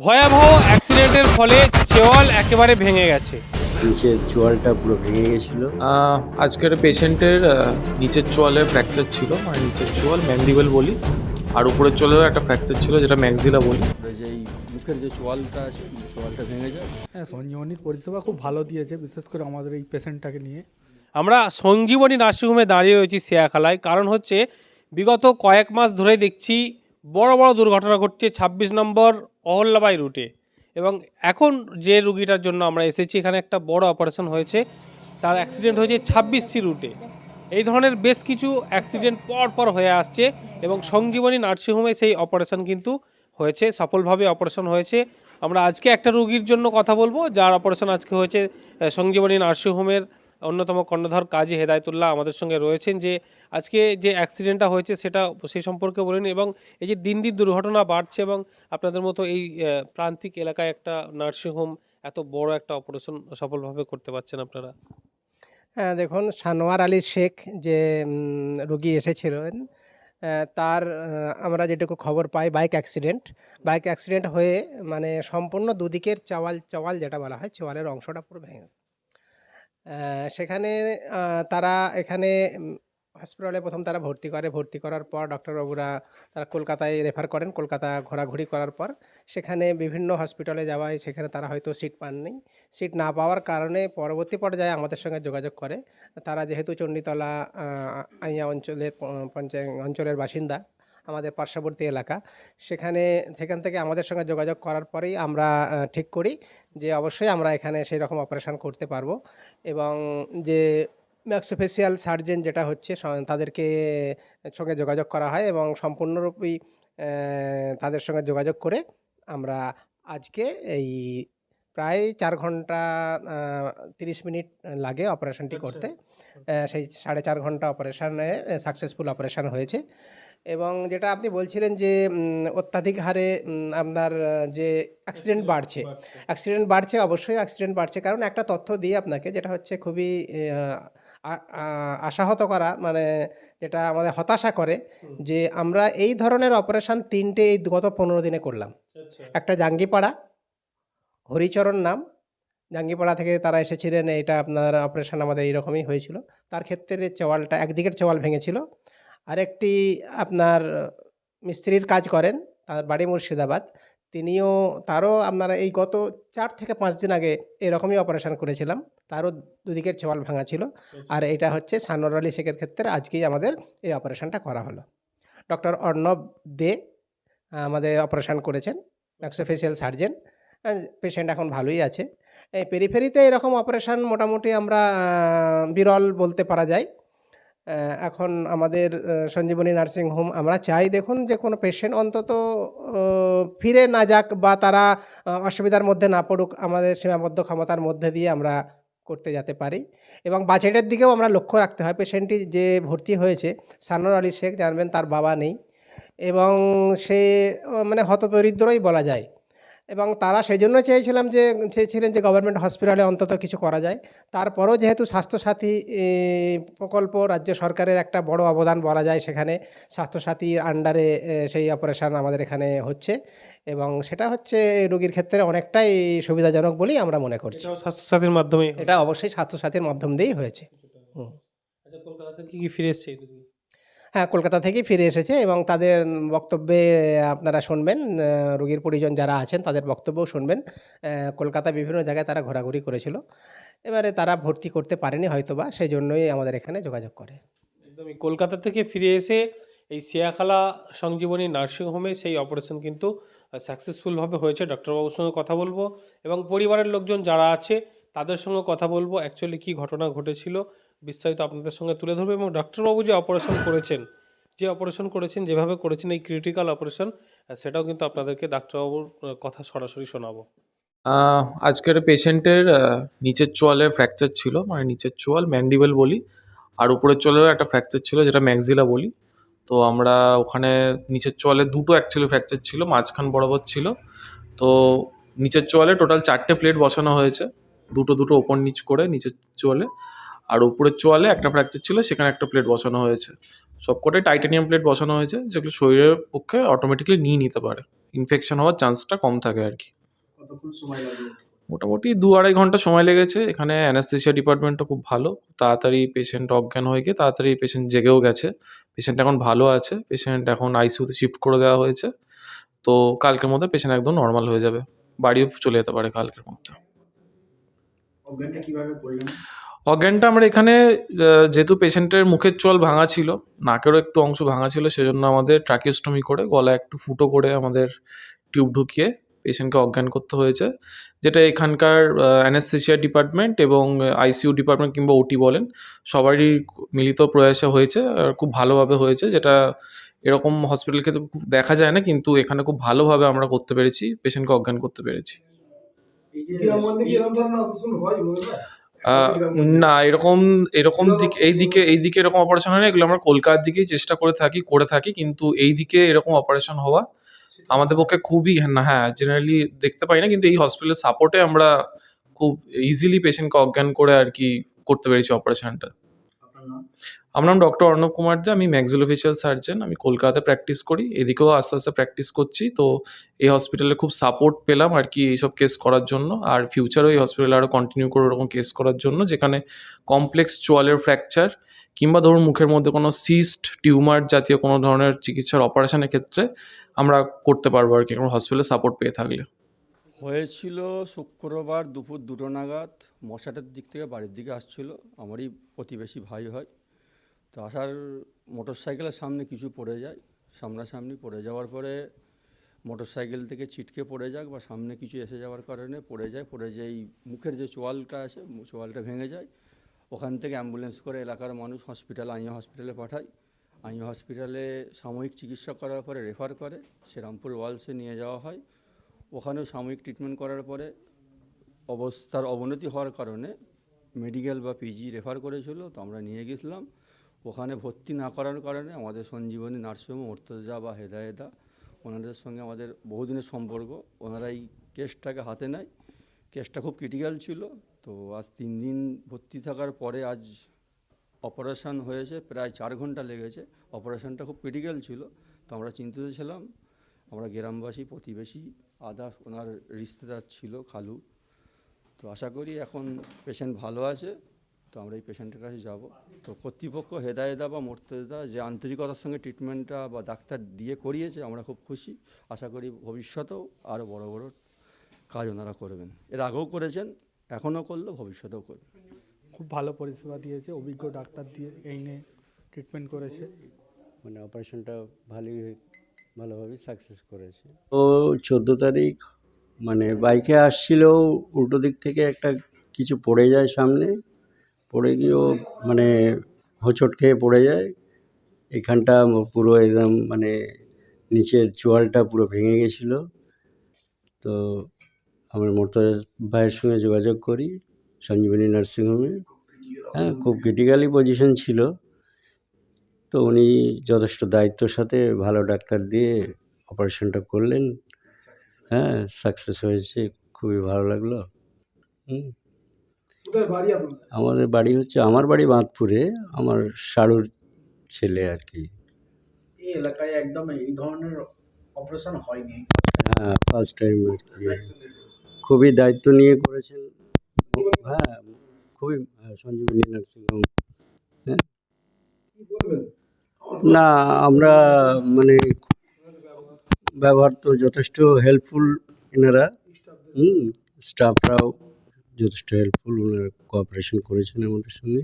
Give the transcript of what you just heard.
ভয়াবহ অ্যাক্সিডেন্টের ফলে চেওয়াল একেবারে ভেঙে গেছে। নিচের চোয়ালটা পুরো ভেঙে গেছিল। আহ, আজকের পেশেন্টের নিচের চোয়ালে ফ্র্যাকচার ছিল মানে নিচের চোয়াল ম্যান্ডিবেল বলি আর উপরের চোয়ালেও একটা ফ্র্যাকচার ছিল যেটা ম্যাক্সিলা বলি। যে এই মুখের যে চোয়ালটা আছে চোয়ালটা ভেঙে যায়। হ্যাঁ সঞ্জীবনীর পরিষেবা খুব ভালো দিয়েছে বিশেষ করে আমাদের এই পেশেন্টটাকে নিয়ে। আমরা সঞ্জীবনী নার্সিংহোমে দাঁড়িয়ে রয়েছি শেয়াখালায়। কারণ হচ্ছে বিগত কয়েক মাস ধরে দেখছি বড় বড় দুর্ঘটনা ঘটছে ছাব্বিশ নম্বর অহল্যাবাই রুটে এবং এখন যে রুগীটার জন্য আমরা এসেছি, এখানে একটা বড় অপারেশন হয়েছে, তার অ্যাক্সিডেন্ট হয়েছে ছাব্বিশ সি রুটে। এই ধরনের বেশ কিছু অ্যাক্সিডেন্ট পর পর হয়ে আসছে এবং সঞ্জীবনী নার্সিংহোমে সেই অপারেশন কিন্তু হয়েছে, সফলভাবে অপারেশন হয়েছে। আমরা আজকে একটা রুগীর জন্য কথা বলব, যার অপারেশন আজকে হয়েছে সঞ্জীবনী নার্সিংহোমের অন্যতম কর্ণধর কাজী হেদায়তুল্লাহ আমাদের সঙ্গে রয়েছেন যে আজকে যে অ্যাক্সিডেন্টটা হয়েছে সেটা সেই সম্পর্কে বলেন এবং এই যে দিন দিন দুর্ঘটনা বাড়ছে এবং আপনাদের মতো এই প্রান্তিক এলাকায় একটা নার্সিংহোম এত বড় একটা অপারেশন সফলভাবে করতে পারছেন আপনারা? হ্যাঁ দেখুন, সানোয়ার আলী শেখ যে রুগী এসেছিলেন তার আমরা যেটুকু খবর পাই বাইক অ্যাক্সিডেন্ট বাইক অ্যাক্সিডেন্ট হয়ে মানে সম্পূর্ণ দুদিকের চাওয়াল চাওয়াল যেটা বলা হয় চোয়ালের অংশটা পুরো ভেঙে সেখানে তারা এখানে হসপিটালে প্রথম তারা ভর্তি করে। ভর্তি করার পর ডক্টরবাবুরা তারা কলকাতায় রেফার করেন। কলকাতা ঘোরাঘুরি করার পর সেখানে বিভিন্ন হসপিটালে যাওয়ায় সেখানে তারা হয়তো সিট পাননি। সিট না পাওয়ার কারণে পরবর্তী পর্যায়ে আমাদের সঙ্গে যোগাযোগ করে। তারা যেহেতু চণ্ডীতলা আইয়া অঞ্চলের, পঞ্চায়েত অঞ্চলের বাসিন্দা আমাদের পার্শ্ববর্তী এলাকা। সেখানে সেখান থেকে আমাদের সঙ্গে যোগাযোগ করার পরেই আমরা ঠিক করি যে অবশ্যই আমরা এখানে সেই রকম অপারেশন করতে পারব এবং যে ম্যাক্সোফেসিয়াল সার্জেন যেটা হচ্ছে তাদেরকে সঙ্গে যোগাযোগ করা হয় এবং সম্পূর্ণরূপেই তাদের সঙ্গে যোগাযোগ করে আমরা আজকে এই প্রায় চার ঘণ্টা তিরিশ মিনিট লাগে অপারেশনটি করতে। সেই সাড়ে চার ঘণ্টা অপারেশানে সাকসেসফুল অপারেশন হয়েছে। এবং যেটা আপনি বলছিলেন যে অত্যাধিক হারে আপনার যে অ্যাক্সিডেন্ট বাড়ছে অ্যাক্সিডেন্ট বাড়ছে অবশ্যই অ্যাক্সিডেন্ট বাড়ছে। কারণ একটা তথ্য দিই আপনাকে যেটা হচ্ছে খুবই আশাহত করা মানে যেটা আমাদের হতাশা করে যে আমরা এই ধরনের অপারেশন তিনটে এই গত পনেরো দিনে করলাম। একটা জাঙ্গিপাড়া হরিচরণ নাম। জাঙ্গিপাড়া থেকে তারা এসেছিলেন এটা আপনার অপারেশন আমাদের এইরকমই হয়েছিল। তার ক্ষেত্রে চোয়ালটা একদিকের চোয়াল ভেঙেছিল। আরেকটি আপনার মিস্ত্রির কাজ করেন, তার বাড়ি মুর্শিদাবাদ। তিনিও, তারও আপনারা এই গত চার থেকে পাঁচ দিন আগে এরকমই অপারেশন করেছিলাম। তারও দুদিকের চোয়াল ভাঙা ছিল। আর এটা হচ্ছে সানোর আলী শেখের ক্ষেত্রে আজকেই আমাদের এই অপারেশনটা করা হলো। ডক্টর অর্ণব দে আমাদের অপারেশন করেছেন ম্যাক্সোফেসিয়াল সার্জেন পেশেন্ট এখন ভালোই আছে। এই পেরিফেরিতে এরকম অপারেশন মোটামুটি আমরা বিরল বলতে পারা যায়। এখন আমাদের সঞ্জীবনী নার্সিং হোম, আমরা চাই দেখুন যে কোনো পেশেন্ট অন্তত ফিরে না যাক বা তারা অসুবিধার মধ্যে না পড়ুক, আমাদের সীমাবদ্ধ ক্ষমতার মধ্যে দিয়ে আমরা করতে যেতে পারি। এবং বাজেটের দিকেও আমরা লক্ষ্য রাখতে হয়। পেশেন্টটি যে ভর্তি হয়েছে সানোর আলী শেখ, জানবেন তার বাবা নেই। এবং সে মানে হতদরিদ্রই বলা যায়। এবং তারা সেই জন্য চেয়েছিলাম যে চেয়েছিলেন যে গভর্নমেন্ট হসপিটালে অন্তত কিছু করা যায়। তারপরও যেহেতু স্বাস্থ্যসাথী প্রকল্প রাজ্য সরকারের একটা বড় অবদান বলা যায় সেখানে স্বাস্থ্যসাথীর আন্ডারে সেই অপারেশন আমাদের এখানে হচ্ছে। এবং সেটা হচ্ছে রোগীর ক্ষেত্রে অনেকটাই সুবিধাজনক বলেই আমরা মনে করছি। স্বাস্থ্যসাথীর মাধ্যমে এটা অবশ্যই স্বাস্থ্যসাথীর মাধ্যম দিয়েই হয়েছে। হুম। আচ্ছা কলকাতা থেকে কি কি ফিরে এসছে কলকাতা থেকেই ফিরে এসেছে এবং তাদের বক্তব্যে আপনারা শুনবেন রোগীর পরিজন যারা আছেন তাদের বক্তব্যও শুনবেন। কলকাতা বিভিন্ন জায়গায় তারা ঘোরাঘুরি করেছিল। এবারে তারা ভর্তি করতে পারেনি হয়তোবা সেই জন্যই আমাদের এখানে যোগাযোগ করে। একদমই। কলকাতা থেকে ফিরে এসে এই সিয়াখালা সঞ্জীবনী নার্সিংহোমে সেই অপারেশন কিন্তু সাকসেসফুলভাবে হয়েছে। ডক্টরবাবুর সঙ্গে কথা বলব এবং পরিবারের লোকজন যারা আছে, তাদের সঙ্গে কথা বলব। অ্যাকচুয়ালি কী ঘটনা ঘটেছিল বিস্তারিত আপনাদের সঙ্গে তুলে ধরবে এবং ডাক্তারবাবু যে অপারেশন করেছেন, যে অপারেশন করেছেন, যেভাবে করেছেন এই ক্রিটিক্যাল অপারেশন সেটাও কিন্তু আপনাদেরকে ডাক্তারবাবুর কথা সরাসরি শোনাবো। আজকের পেশেন্টের নিচের চোয়ালে ফ্র্যাকচার ছিল মানে নিচের চোয়াল ম্যান্ডিবেল বলি, আর উপরের চোয়ালেও একটা ফ্র্যাকচার ছিল, যেটা ম্যাক্সিলা বলি। তো আমরা ওখানে নিচের চোয়ালে দুটো অ্যাকচুয়ালি ফ্র্যাকচার ছিল, মাঝখান বরাবর ছিল। তো নিচের চোয়ালে টোটাল চারটে প্লেট বসানো হয়েছে। দুটো দুটো ওপর নিচ করে নিচের চোয়ালে আর উপরের চোয়ালে একটা ফ্র্যাকচার ছিল সেখানে একটা প্লেট বসানো হয়েছে। সবকটাই টাইটানিয়াম প্লেট বসানো হয়েছে যেগুলো শরীরের পক্ষে অটোমেটিকলি নিয়ে নিতে পারে। ইনফেকশন হওয়ার চান্সটা কম থাকে আর কি। মোটামুটি দু আড়াই ঘণ্টা সময় লেগেছে। এখানে অ্যানাস্থেশিয়া ডিপার্টমেন্টটা খুব ভালো। তাড়াতাড়ি পেশেন্ট অজ্ঞান হয়ে গিয়ে তাড়াতাড়ি পেশেন্ট জেগেও গেছে। পেশেন্ট এখন ভালো আছে। পেশেন্ট এখন আইসিউতে শিফট করে দেওয়া হয়েছে। তো কালকের মধ্যে পেশেন্ট একদম নর্মাল হয়ে যাবে। বাড়িও চলে যেতে পারে কালকের মধ্যে। অজ্ঞানটা আমরা এখানে যেহেতু পেশেন্টের মুখের চোয়াল ভাঙা ছিল, নাকেরও একটু অংশ ভাঙা ছিল, সেজন্য আমাদের ট্রাকিওস্টমি করে, গলায় একটু ফুটো করে আমাদের টিউব ঢুকিয়ে পেশেন্টকে অজ্ঞান করতে হয়েছে, যেটা এখানকার অ্যানেস্থেশিয়া ডিপার্টমেন্ট এবং আইসিইউ ডিপার্টমেন্ট কিংবা ওটি বলেন, সবারই মিলিত প্রয়াসে হয়েছে, আর খুব ভালোভাবে হয়েছে, যেটা এরকম হসপিটাল ক্ষেত্রে খুব দেখা যায় না, কিন্তু এখানে খুব ভালোভাবে আমরা করতে পেরেছি, পেশেন্টকে অজ্ঞান করতে পেরেছি। না এরকম এরকম দিক এই দিকে এই দিকে এরকম অপারেশন হয় না এগুলো আমরা কলকাতার দিকেই চেষ্টা করে থাকি করে থাকি কিন্তু এই দিকে এরকম অপারেশন হওয়া আমাদের পক্ষে খুবই না হ্যাঁ জেনারেলি দেখতে পাই না কিন্তু এই হসপিটালের সাপোর্টে আমরা খুব ইজিলি পেশেন্টকে অজ্ঞান করে আর কি করতে পেরেছি অপারেশনটা আমার নাম ডক্টর অর্ণব কুমার দে, আমি ম্যাক্সিলোফেশিয়াল সার্জন, আমি কলকাতাতে প্র্যাকটিস করি। এদিকেও আস্তে আস্তে প্র্যাকটিস করছি। তো এই হসপিটালে খুব সাপোর্ট পেলাম আর কি এইসব কেস করার জন্য। আর ফিউচারেও এই হসপিটালে আরও কন্টিনিউ করে ওরকম কেস করার জন্য, যেখানে কমপ্লেক্স চোয়ালের ফ্র্যাকচার কিংবা ধরুন মুখের মধ্যে কোনো সিস্ট টিউমার জাতীয় কোনো ধরনের চিকিৎসার অপারেশনের ক্ষেত্রে আমরা করতে পারব আর কি। কোনো হসপিটালে সাপোর্ট পেয়ে থাকলে। হয়েছিল শুক্রবার দুপুর দুটো নাগাদ। মশাটার দিক থেকে বাড়ির দিকে আসছিল। আমারই প্রতিবেশী ভাই হয়। তো আসার মোটর সাইকেলের সামনে কিছু পড়ে যায়। সামনাসামনি পড়ে যাওয়ার পরে মোটর সাইকেল থেকে ছিটকে পড়ে যাক বা সামনে কিছু এসে যাওয়ার কারণে পড়ে যায়। পড়ে যে এই মুখের যে চোয়ালটা আছে চোয়ালটা ভেঙে যায়। ওখান থেকে অ্যাম্বুলেন্স করে এলাকার মানুষ হসপিটাল, আইয়া হসপিটালে পাঠায়। আইয়া হসপিটালে সাময়িক চিকিৎসা করার পরে রেফার করে। শ্রীরামপুর ওয়ালসে নিয়ে যাওয়া হয়। ওখানেও সাময়িক ট্রিটমেন্ট করার পরে অবস্থার অবনতি হওয়ার কারণে মেডিকেল বা পিজি রেফার করেছিল, তো আমরা নিয়ে গেছিলাম। ওখানে ভর্তি না করার কারণে আমাদের সঞ্জীবনী নার্সিংহোম ওর্তজা বা হেদায়েদা, ওনাদের সঙ্গে আমাদের বহুদিনের সম্পর্ক। ওনারা এই কেসটাকে হাতে নেয়। কেসটা খুব ক্রিটিক্যাল ছিল, তো আজ তিন দিন ভর্তি থাকার পরে আজ অপারেশন হয়েছে, প্রায় চার ঘণ্টা লেগেছে। অপারেশনটা খুব ক্রিটিক্যাল ছিল, তো আমরা চিন্তিত ছিলাম। আমরা গ্রামবাসী প্রতিবেশী আদার্স ওনার রিস্তেদার ছিল খালু। তো আশা করি এখন পেশেন্ট ভালো আছে তো আমরা এই পেশেন্টের কাছে যাব। তো কর্তৃপক্ষ হেদায়েদা বা মর্তদা যে আন্তরিকতার সঙ্গে ট্রিটমেন্টটা বা ডাক্তার দিয়ে করিয়েছে আমরা খুব খুশি। আশা করি ভবিষ্যতেও আরও বড় বড় কাজ ওনারা করবেন। এর আগেও করেছেন এখনও করল ভবিষ্যতেও করবেন খুব ভালো পরিষেবা দিয়েছে অভিজ্ঞ ডাক্তার দিয়ে এই নিয়ে ট্রিটমেন্ট করেছে। মানে অপারেশনটা ভালোই হয়ে- ভালোভাবে সাকসেস করেছে। ও চোদ্দ তারিখ মানে বাইকে আসছিল উল্টো দিক থেকে একটা কিছু পড়ে যায় সামনে, পড়ে গিয়েও মানে হোঁচট খেয়ে পড়ে যায়। এখানটা পুরো একদম মানে নিচের চোয়ালটা পুরো ভেঙে গেছিল। তো আমার মোর্তাজা ভাইয়ের সঙ্গে যোগাযোগ করি, সঞ্জীবনী নার্সিংহোমে হ্যাঁ খুব ক্রিটিক্যালি পজিশন ছিল। তো উনি যথেষ্ট দায়িত্বর সাথে ভালো ডাক্তার দিয়ে অপারেশনটা করলেন। হ্যাঁ সাকসেস হয়েছে খুবই ভালো লাগল। হুম। আমাদের বাড়ি হচ্ছে আমার বাড়ি বাঁধপুরে আমার শাড়ুর ছেলে আর কি। এই এলাকায় একদম এই ধরনের অপারেশন হয়নি। হ্যাঁ ফার্স্ট টাইম আর কি। খুবই দায়িত্ব নিয়ে করেছেন। হ্যাঁ খুবই সঞ্জীবনী নার্সিংহোম। হ্যাঁ। না আমরা মানে ব্যবহার তো যথেষ্ট হেল্পফুল এনারা। হুম স্টাফরাও যথেষ্ট হেল্পফুল ওনারা কোঅপারেশন করেছেন আমাদের সঙ্গে।